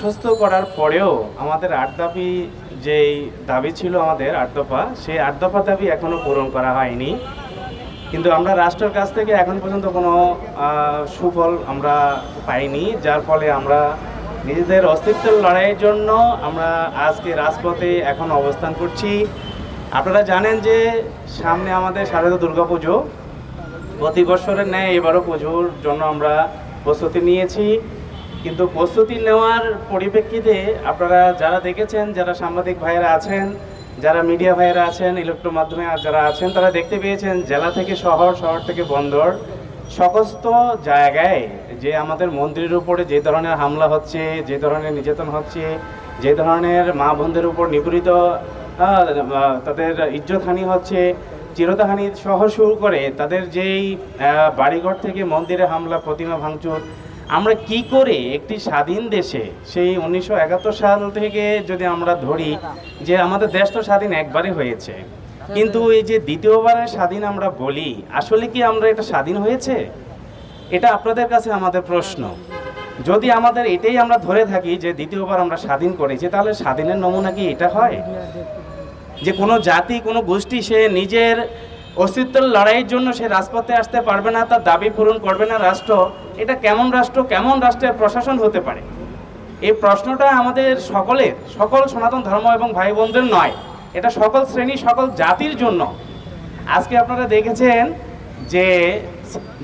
সুস্থ করার পরেও আমাদের আট দাবি যেই দাবি ছিল আমাদের আট দফা, সেই আট দফা দাবি এখনও পূরণ করা হয়নি। কিন্তু আমরা রাষ্ট্রের কাছ থেকে এখন পর্যন্ত কোনো সুফল আমরা পাইনি, যার ফলে আমরা নিজেদের অস্তিত্বের লড়াইয়ের জন্য আমরা আজকে রাজপথে এখন অবস্থান করছি। আপনারা জানেন যে সামনে আমাদের শারদীয় দুর্গাপুজো প্রতি বছরের ন্যায় এবারও পুজোর জন্য আমরা প্রস্তুতি নিয়েছি। কিন্তু প্রস্তুতি নেওয়ার পরিপ্রেক্ষিতে আপনারা যারা দেখেছেন, যারা সাংবাদিক ভাইয়েরা আছেন, যারা মিডিয়া ভাইয়েরা আছেন ইলেকট্রো মাধ্যমে যারা আছেন, তারা দেখতে পেয়েছেন জেলা থেকে শহর শহর থেকে বন্দর সমস্ত জায়গায় যে আমাদের মন্দিরের উপরে যে ধরনের হামলা হচ্ছে, যে ধরনের নির্যাতন হচ্ছে, যে ধরনের মা বোনদের উপর নিপীড়িত তাদের ইজ্জতহানি হচ্ছে চিরতাহানি সহ শুরু করে তাদের যেই বাড়িঘর থেকে মন্দিরে হামলা, প্রতিমা ভাঙচুর, আমরা কি করে একটি স্বাধীন দেশে সেই উনিশশো একাত্তর সাল থেকে যদি আমরা ধরি যে আমাদের দেশ তো স্বাধীন একবারই হয়েছে, কিন্তু এই যে দ্বিতীয়বারের স্বাধীন আমরা বলি, আসলে কি আমরা এটা স্বাধীন হয়েছে? এটা আপনাদের কাছে আমাদের প্রশ্ন। যদি আমাদের এটাই আমরা ধরে থাকি যে দ্বিতীয়বার আমরা স্বাধীন করেছি, তাহলে স্বাধীনের নমুনা কি এটা হয়? যে কোনো জাতি, কোনো গোষ্ঠী সে নিজের অস্তিত্বের লড়াইয়ের জন্য সে রাজপথে আসতে পারবে না, তার দাবি পূরণ করবে না রাষ্ট্র। এটা কেমন রাষ্ট্র, কেমন রাষ্ট্রের প্রশাসন হতে পারে? এই প্রশ্নটা আমাদের সকলের, সকল সনাতন ধর্ম এবং ভাই বোনদের নয়। এটা সকল শ্রেণি, সকল জাতির জন্য। আজকে আপনারা দেখেছেন যে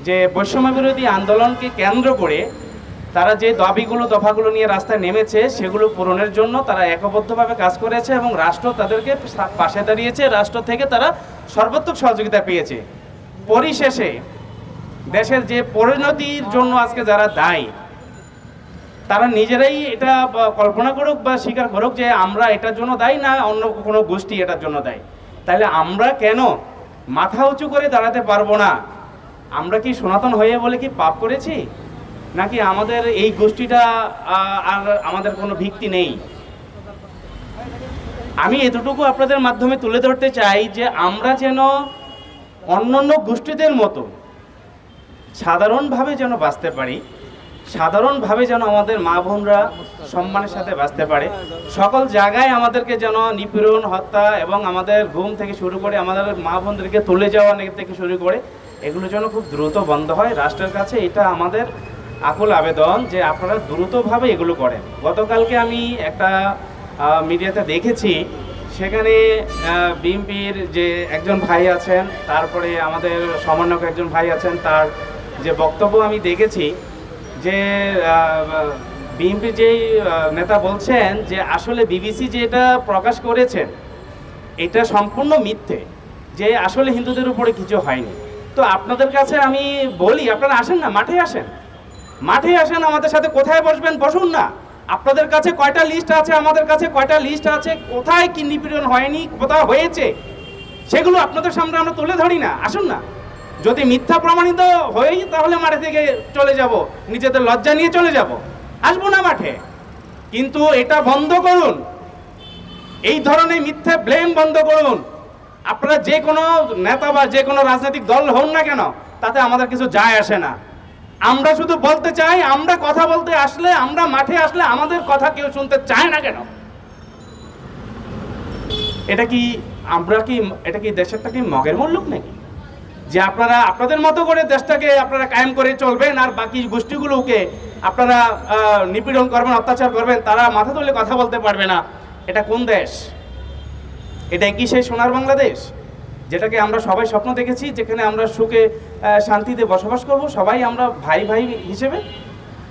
যে বৈষম্য বিরোধী আন্দোলনকে কেন্দ্র করে তারা যে দাবিগুলো, দফাগুলো নিয়ে রাস্তায় নেমেছে, সেগুলো পূরণের জন্য তারা একবদ্ধভাবে কাজ করেছে এবং রাষ্ট্র তাদেরকে পাশে দাঁড়িয়েছে। রাষ্ট্র থেকে তারা সর্বাত্মক সহযোগিতা পেয়েছে। পরিশেষে দেশের যে পরিণতির জন্য আজকে যারা দায়ী, তারা নিজেরাই এটা কল্পনা করুক বা স্বীকার করুক যে আমরা এটার জন্য দায়ী না, অন্য কোনো গোষ্ঠী এটার জন্য দায়ী। তাহলে আমরা কেন মাথা উঁচু করে দাঁড়াতে পারব না? আমরা কি সনাতন হয়ে বলে কি পাপ করেছি? নাকি আমাদের এই গোষ্ঠীটা আর আমাদের কোনো ভিত্তি নেই? আমি এতটুকু আপনাদের মাধ্যমে তুলে ধরতে চাই যে আমরা যেন অন্যান্য গোষ্ঠীদের মতো সাধারণভাবে যেন বাঁচতে পারি, সাধারণভাবে যেন আমাদের মা বোনরা সম্মানের সাথে বাঁচতে পারে। সকল জায়গায় আমাদেরকে যেন নিপীড়ন, হত্যা এবং আমাদের ঘুম থেকে শুরু করে আমাদের মা বোনদেরকে তুলে যাওয়া থেকে শুরু করে এগুলো যেন খুব দ্রুত বন্ধ হয়। রাষ্ট্রের কাছে এটা আমাদের আকুল আবেদন যে আপনারা দ্রুতভাবে এগুলো করেন। গতকালকে আমি একটা মিডিয়াতে দেখেছি, সেখানে বিএমপির যে একজন ভাই আছেন, তারপরে আমাদের সমন্বয়ক একজন ভাই আছেন, তার যে বক্তব্য আমি দেখেছি যে বিএনপি যেই নেতা বলছেন যে আসলে বিবিসি যেটা প্রকাশ করেছেন এটা সম্পূর্ণ মিথ্যে, যে আসলে হিন্দুদের উপরে কিছু হয়নি। তো আপনাদের কাছে আমি বলি, আপনারা আসেন না, মাঠে আসেন। মাঠে আসেন, আমাদের সাথে কোথায় বসবেন? বসুন না। আপনাদের কাছে কয়টা লিস্ট আছে? আমাদের কাছে কয়টা লিস্ট আছে? কোথায় কি নিপীড়ন হয়নি? কোথায় হয়েছে? সেগুলো আপনাদের সামনে আমরা তুলে ধরি না। আসুন না। যদি মিথ্যা প্রমাণিত হয়েই তাহলে মাঠে থেকে চলে যাব। নিজেদের লজ্জা নিয়ে চলে যাব। আসব না মাঠে। কিন্তু এটা বন্ধ করুন। এই ধরনের মিথ্যা ব্লেম বন্ধ করুন। আপনারা যে কোনো নেতা বা যে কোনো রাজনৈতিক দল হন না কেন, তাতে আমাদের কিছু যায় আসে না। আমরা শুধু বলতে চাই, আমরা কথা বলতে আসলে, আমরা মাঠে আসলে আমাদের কথা কেউ শুনতে চায় না কেন? এটা কি আমরা কি, এটা কি দেশেরটা কি মগের মুল্লুক নাকি? যে আপনারা, আপনাদের মতো করে দেশটাকে আপনারা কায়েম করে চলবেন আর বাকি গোষ্ঠীগুলোকে আপনারা নিপীড়ন করবেন, অত্যাচার করবেন, তারা মাথা তুলে কথা বলতে পারবে না। এটা কোন দেশ? এটা কি সেই সোনার বাংলাদেশ? যেটাকে আমরা সবাই স্বপ্ন দেখেছি, যেখানে আমরা সুখে শান্তিতে বসবাস করব, সবাই আমরা ভাই ভাই হিসেবে।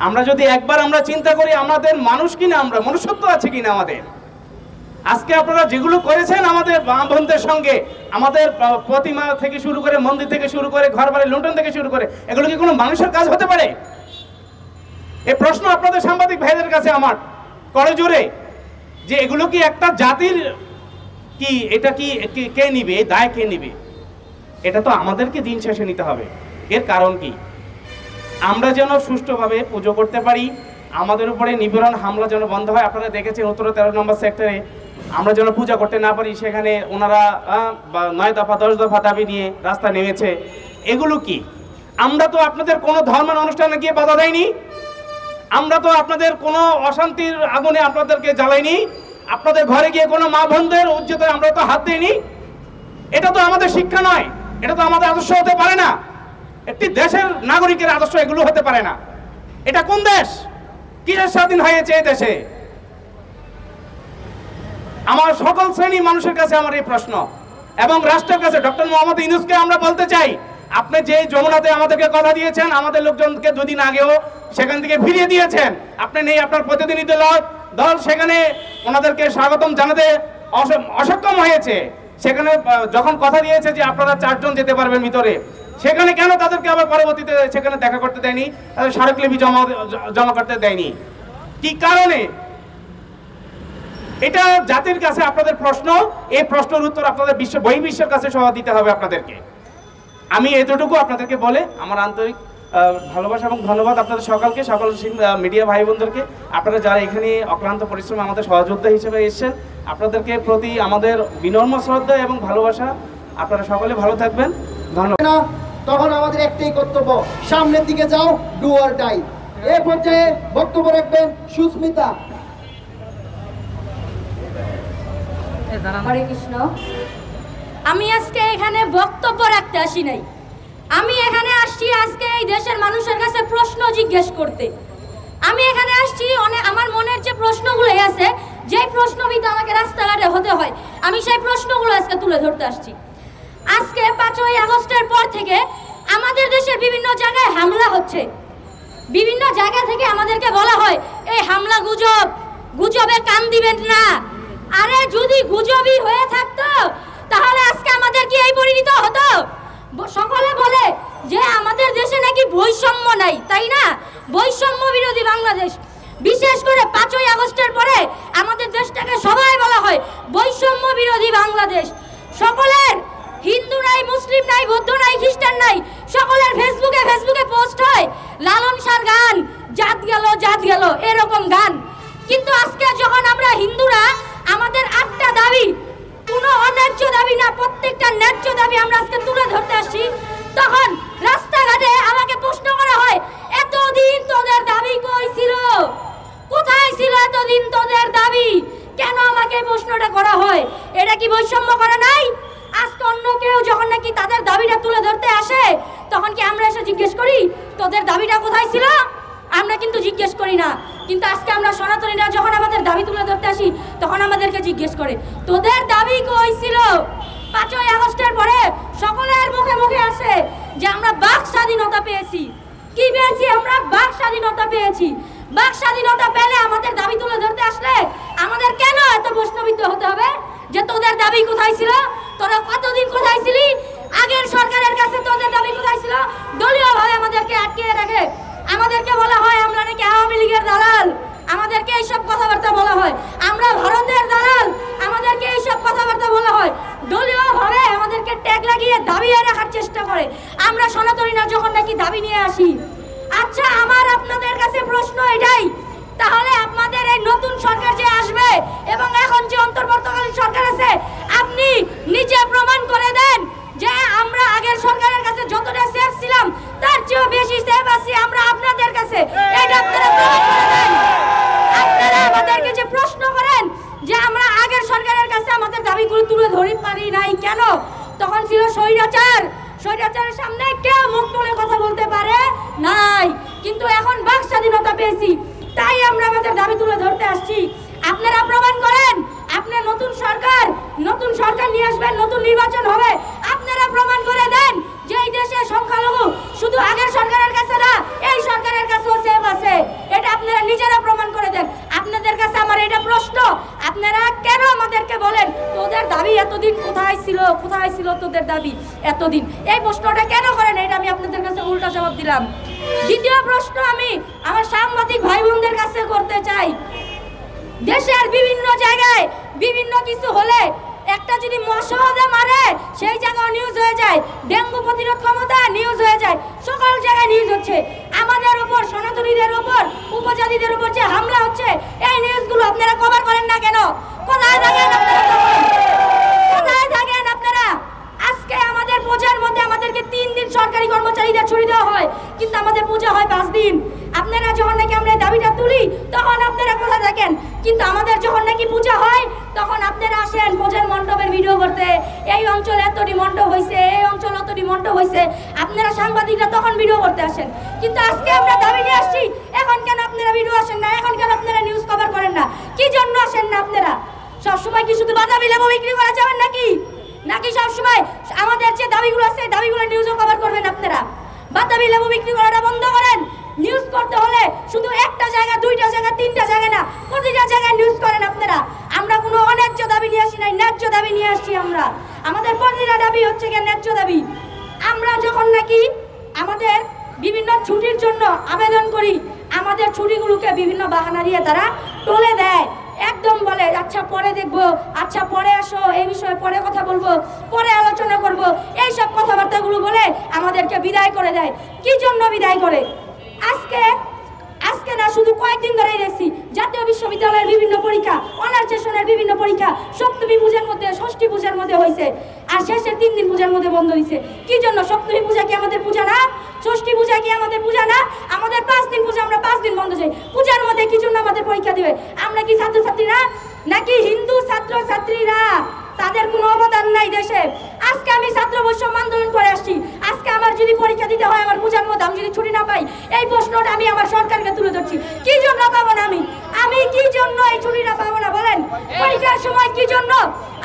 আমরা যদি একবার আমরা চিন্তা করি আমাদের মানুষ কিনা আমরা, মনুষ্যত্ব আছে কিনা আমাদের? আজকে আপনারা যেগুলো করেছেন আমাদের মা বোনদের সঙ্গে, আমাদের প্রতিমা থেকে শুরু করে, মন্দির থেকে শুরু করে ঘর বাড়ি লুণ্ঠন থেকে শুরু করে, এগুলো কি কোনো মানুষের কাজ হতে পারে? এ প্রশ্ন আপনাদের সাংবাদিক ভাইদের কাছে আমার। করে জোরে, যে এগুলো কি একটা জাতির কি, এটা কি, কে- নিবে, দায় কে নিবে? এটা তো আমাদেরকে দিন শেষে নিতে হবে। এর কারণ কি? আমরা যেন সুষ্ঠুভাবে পুজো করতে পারি, আমাদের উপরে নিপীড়ন হামলা যেন বন্ধ হয়, আপনারা দেখেছেন উত্তর তেরো নম্বর সেক্টরে, আমরা যেন পূজা করতে না পারি, সেখানে ওনারা নয় দফা, দশ দফা দাবি নিয়ে রাস্তা নেমেছে। এগুলো কি? আমরা তো আপনাদের কোনো ধর্মের অনুষ্ঠানে গিয়ে বাধা দেয়নি। আমরা তো আপনাদের কোনো অশান্তির আগুনে আপনাদেরকে জ্বালাইনি। আপনাদের ঘরে গিয়ে কোনো মা বোনদের উজ্জ্বতে আমরা তো হাত দিইনি। এটা তো আমাদের শিক্ষা নয়, এটা তো আমাদের আদর্শ হতে পারে না। একটি দেশের নাগরিকের আদর্শ এগুলো হতে পারে না। এটা কোন দেশ? কিসের স্বাধীন হয়েছে এই দেশে? আমার সকল শ্রেণি মানুষের কাছে আমার এই প্রশ্ন। এবং রাষ্ট্রের কাছে ডক্টর মোহাম্মদ ইউনুসকে আমরা বলতে চাই, আপনি যে যমুনাতে আমাদেরকে কথা দিয়েছেন, আমাদের লোকজনকে দুদিন আগেও সেখান থেকে ফিরিয়ে দিয়েছেন। আপনি নেই আপনার প্রতিনিধি দল দল সেখানে ওনাদেরকে স্বাগতম জানাতে অস- অসক্ষম হয়েছে। সেখানে যখন কথা দিয়েছে যে আপনারা চারজন যেতে পারবেন ভিতরে, সেখানে কেন তাদেরকে আবার পরবর্তীতে সেখানে দেখা করতে দেয়নি? তাদের স্মারকলিপি জমা জমা করতে দেয়নি। কি কারণে? এটা জাতির কাছে আপনাদের প্রশ্ন, এই প্রশ্নের উত্তর আপনাদের বিশ্ব, বহির্বিশ্বের কাছে সহ দিতে হবে আপনাদেরকে। আমি এতটুকু আপনাদেরকে বলে আমার আন্তরিক ভালোবাসা এবং ধন্যবাদ আপনাদের সকলকে সকল মিডিয়া ভাই বোনদেরকে আপনারা যারা এখানে অক্লান্ত পরিশ্রম আমাদের সহযোদ্ধা হিসেবে এসেছেন আপনাদেরকে প্রতি আমাদের বিনম্র শ্রদ্ধা এবং ভালোবাসা আপনারা সকলে ভালো থাকবেন। ধন্যবাদ। তখন আমাদের একটাই কর্তব্য সামনের দিকে যাও ডু অর ডাই এ পর্যায়ে বক্তব্য রাখবেন সুস্মিতা। হরে কৃষ্ণ। আমি আজকে এখানে বক্তব্য রাখতে আসি নাই। আমি এখানে আসছি আজকে এই দেশের মানুষের কাছে প্রশ্ন জিজ্ঞেস করতে। আমি এখানে আসছি অনেক আমার মনের যে প্রশ্নগুলো আছে, যেই প্রশ্নবিদ আমাকে রাস্তাঘাটে হতে হয়, আমি সেই প্রশ্নগুলো আজকে তুলে ধরতে আসছি। আজকে পাঁচই আগস্টের পর থেকে আমাদের দেশের বিভিন্ন জায়গায় হামলা হচ্ছে। বিভিন্ন জায়গা থেকে আমাদেরকে বলা হয়, এই হামলা গুজব, গুজবে কান দিবেন না। আরে যদি গুজবই হয়ে থাকতো, তাহলে আজকে আমাদের কি এই পরিণত হতো ব- সকলে বলে যে আমাদের দেশে নাকি বৈষম্য নাই, তাই না? বৈষম্য বিরোধী বাংলাদেশ। বিশেষ করে পাঁচই আগস্টের পরে আমাদের দেশটাকে সবাই বলা হয় বৈষম্য বিরোধী বাংলাদেশ। সকলের হিন্দু নাই, মুসলিম নাই, বৌদ্ধ নাই, খ্রিস্টান নাই, সকলের ফেসবুকে ফেসবুকে পোস্ট হয়, লালন সার গান, জাত গেল জাত গেল, এরকম গান। কিন্তু আজকে যখন আমরা হিন্দুরা আমাদের আটটা দাবি, কোনো অন্যায্য দাবি না, প্রত্যেকটা ন্যায্য দাবি আমরা আজকে তুলে ধরতে আসছি, তখন রাস্তাঘাটে আমাকে প্রশ্ন করা হয়, এতদিন তোদের দাবি কই ছিল? কোথায় ছিল এতদিন তোদের দাবি? কেন আমাকে প্রশ্নটা করা হয়? এটা কি বৈষম্য করা নাই? আজকে অন্য কেউ যখন নাকি তাদের দাবিটা তুলে ধরতে আসে, তখন কি আমরা এসে জিজ্ঞেস করি, তোদের দাবিটা কোথায় ছিল? আমরা কিন্তু জিজ্ঞেস করি না। কিন্তু আজকে আমরা সনাতনীরা যখন আমাদের দাবি তুলে ধরতে আসি, তখন আমাদেরকে জিজ্ঞেস করে, তোদের দাবি কই ছিল? পাঁচই আগস্টের পরে সকলের মুখে মুখে আসে যে আমরা বাক স্বাধীনতা পেয়েছি। কি পেয়েছি? আমরা বাক স্বাধীনতা পেয়েছি। বাক স্বাধীনতা পেলে আমাদের দাবি তুলে ধরতে আসলে আমাদের কেন এত প্রশ্নবিদ্ধ হতে হবে? যে তোদের দাবি কোথায় ছিল? তোরা কতদিন কোথায় ছিলি? আগের সরকারের কাছে তোদের দাবি কোথায় ছিল? দলীয় ভাবে আমাদেরকে আটকে রাখে আমাদেরকে বলা হয়, আমরা নাকি আওয়ামী লীগের দালাল। আমাদেরকে এইসব কথাবার্তা বলা হয়। আমরা ভারতের দালাল। আমাদেরকে এইসব কথাবার্তা বলা হয়। দলীয় ভাবে আমাদেরকে ট্যাগ লাগিয়ে দাবিয়ে রাখার চেষ্টা করে। সনাতনীরা যখন নাকি দাবি নিয়ে আসি। আচ্ছা আমার আপনাদের কাছে প্রশ্ন এটাই। তাহলে আপনাদের এই নতুন সরকার যে আসবে এবং এখন যে অন্তর্বর্তীকালীন সরকার আছে, আপনি নিজে প্রমাণ করে দেন যে আমরা আগের সরকারের কাছে যতটা সেফ ছিলাম, তার চেয়েও বেশি সেফ আছি আমরা আপনাদের কাছে। এটা আপনারা প্রমাণ করে দেন। আপনারা আমাদেরকে যে প্রশ্ন করেন যে আমরা আগের সরকারের কাছে আমাদের দাবিগুলো তুলে ধরে পারি নাই কেন? তখন ছিল স্বৈরাচার। স্বৈরাচারের সামনে কেউ মুখ তুলে কথা বলতে পারে নাই। কিন্তু এখন বাক স্বাধীনতা পেয়েছি, তাই আমরা আমাদের দাবি তুলে ধরতে আসছি। আপনারা প্রমাণ করেন আপনার নতুন সরকার নতুন সরকার নিয়ে আসবেন, নতুন নির্বাচন হবে। আপনারা প্রমাণ করে দেন যে এই দেশে সংখ্যালঘু শুধু আগের সরকারের কাছে না, এই সরকারের কাছেও সেফ আছে। এটা আপনারা নিজেরা প্রমাণ করে দেন। আপনাদের কাছে আমার এটা প্রশ্ন আপনারা কেন আমাদেরকে বলেন? তোদের দাবি এতদিন কোথায় ছিল? কোথায় ছিল তোদের দাবি এতদিন? এই প্রশ্নটা কেন করেন? এটা আমি আপনাদের কাছে উল্টা জবাব দিলাম। দ্বিতীয় প্রশ্ন আমি আমার সাংবাদিক ভাই বোনদের কাছে করতে চাই। দেশের বিভিন্ন জায়গায় বিভিন্ন কিছু হলে একটা যদি মশাদে মারে, সেই জায়গায় নিউজ হয়ে যায়। ডেঙ্গু প্রতিরোধ ক্ষমতা নিউজ হয়ে যায়। সকল জায়গায় নিউজ হচ্ছে। আমাদের উপর সনাতনীদের উপর উপজাতিদের উপর যে হামলা হচ্ছে, এই নিউজগুলো আপনারা কভার করেন না কেন? কোথায় থাকেন কোথায় থাকেন আপনারা? আজকে আমাদের পূজার মধ্যে আমাদেরকে তিন দিন সরকারি কর্মচারীদের ছুটি দেওয়া হয়, কিন্তু আমাদের পূজা হয় পাঁচ দিন। আপনারা যখন নাকি আমরা দাবিটা তুলি, তখন আপনারা দাবিটা থাকেন? কিন্তু আমাদের যখন নাকি পূজা হয়, তখন আপনারা আসেন পূজার মণ্ডপের ভিডিও করতে। এই অঞ্চলে এতটি মণ্ডপ হয়েছে এই অঞ্চল এতটি মণ্ডপ হয়েছে আপনারা সাংবাদিকরা তখন ভিডিও করতে আসেন। কিন্তু আজকে আমরা দাবি নিয়ে আসছি, এখন কেন আপনারা ভিডিও আসেন না? এখন কেন আপনারা নিউজ কভার করেন না? কি জন্য আসেন না আপনারা? সবসময় কি শুধু বাধা লেবু বিক্রি করা যাবেন নাকি? নাকি সবসময় আমাদের যে দাবিগুলো আছে দাবিগুলো নিউজও কভার করবেন আপনারা? বাতাবি লেবু বিক্রি করাটা বন্ধ করেন। নিউজ করতে হলে শুধু একটা জায়গা, দুইটা জায়গা, তিনটা জায়গা না, প্রতিটা জায়গায় নিউজ করেন আপনারা। আমরা কোনো অন্যায্য দাবি নিয়ে আসি নাই, ন্যায্য দাবি নিয়ে আসছি আমরা। আমাদের প্রতিটা দাবি হচ্ছে গিয়ে ন্যায্য দাবি। আমরা যখন নাকি আমাদের বিভিন্ন ছুটির জন্য আবেদন করি, আমাদের ছুটিগুলোকে বিভিন্ন বাহানা দিয়ে তারা টলে দেয়। একদম বলে আচ্ছা পরে দেখব আচ্ছা পরে আসো, এই বিষয়ে পরে কথা বলব, পরে আলোচনা করব। এই সব কথাবার্তাগুলো বলে আমাদেরকে বিদায় করে দেয়। কি জন্য বিদায় করে? আজকে আজকে না, শুধু কয়েকদিন ধরেই দেখছি, জাতীয় বিশ্ববিদ্যালয়ের বিভিন্ন পরীক্ষা, অনার্স সেশনের বিভিন্ন পরীক্ষা, সপ্তমী পূজার মধ্যে, ষষ্ঠী পূজার মধ্যে হয়েছে, আর শেষের তিন দিন পূজার মধ্যে বন্ধ হয়েছে। কি জন্য সপ্তমী পূজা কি আমাদের পূজা না? ষষ্ঠী পূজা কি আমাদের পূজা না? আমাদের পাঁচ দিন পূজা, আমরা পাঁচ দিন বন্ধ যাই পূজার মধ্যে কি জন্য আমাদের পরীক্ষা দেবে? আমরা কি ছাত্রছাত্রীরা নাকি হিন্দু ছাত্র ছাত্রীরা তাদের কোনো অবদান নাই দেশে। আজকে আমি ছাত্র বৈষম্য আন্দোলন করে আসছি। আজকে আমার যদি পরীক্ষা দিতে হয়, আমার পূজার মধ্যে আমি যদি ছুটি না পাই, এই প্রশ্নটা আমি আমার সরকারকে তুলে ধরছি। কি জন্য পাবো না আমি? আমি কি জন্য এই ছুটিটা পাবো না বলেন? পরীক্ষার সময় কি জন্য?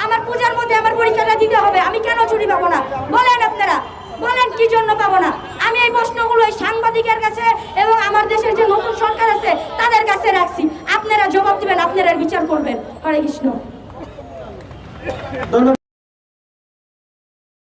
আমার পূজার মধ্যে আমার পরীক্ষাটা দিতে হবে। আমি কেন ছুটি পাবো না? বলেন আপনারা। বলেন কি জন্য পাবো না? আমি এই প্রশ্নগুলো এই সাংবাদিকের কাছে এবং আমার দেশের যে নতুন সরকার আছে, তাদের কাছে রাখছি। আপনারা জবাব দিবেন, আপনারা বিচার করবেন। হরে কৃষ্ণ। No, no.